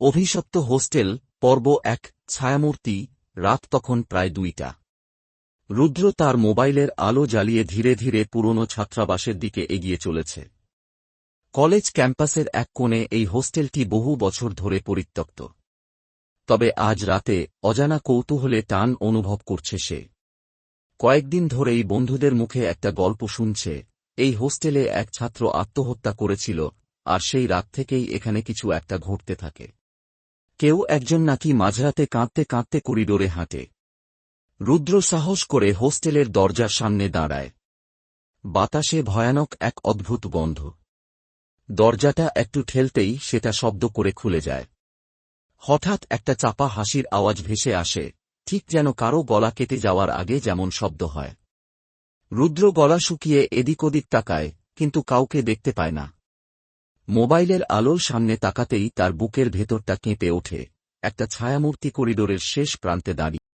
অভিশপ্ত হোস্টেল, পর্ব এক, ছায়ামূর্তি, রাত তখন প্রায় দুইটা। রুদ্র তার মোবাইলের আলো জ্বালিয়ে ধীরে ধীরে পুরনো ছাত্রাবাসের দিকে এগিয়ে চলেছে। কলেজ ক্যাম্পাসের এক কোণে এই হোস্টেলটি বহু বছর ধরে পরিত্যক্ত। তবে আজ রাতে অজানা কৌতূহলে টান অনুভব করছে সে। কয়েকদিন ধরেই বন্ধুদের মুখে একটা গল্প শুনছে, এই হোস্টেলে এক ছাত্র আত্মহত্যা করেছিল, আর সেই রাত থেকেই এখানে কিছু একটা ঘটতে থাকে। কেউ একজন নাকি মাঝরাতে কাঁদতে কাঁদতে করিডোরে হাঁটে। রুদ্র সাহস করে হোস্টেলের দরজার সামনে দাঁড়ায়। বাতাসে ভয়ানক এক অদ্ভুত গন্ধ। দরজাটা একটু ঠেলতেই সেটা শব্দ করে খুলে যায়। হঠাৎ একটা চাপা হাসির আওয়াজ ভেসে আসে, ঠিক যেন কারও গলা কেটে যাওয়ার আগে যেমন শব্দ হয়। রুদ্র গলা শুকিয়ে এদিক ওদিক তাকায়, কিন্তু কাউকে দেখতে পায় না। মোবাইলের আলোর সামনে তাকাতেই তার বুকের ভেতরটা কেঁপে ওঠে। একটা ছায়ামূর্তি করিডোরের শেষ প্রান্তে দাঁড়িয়ে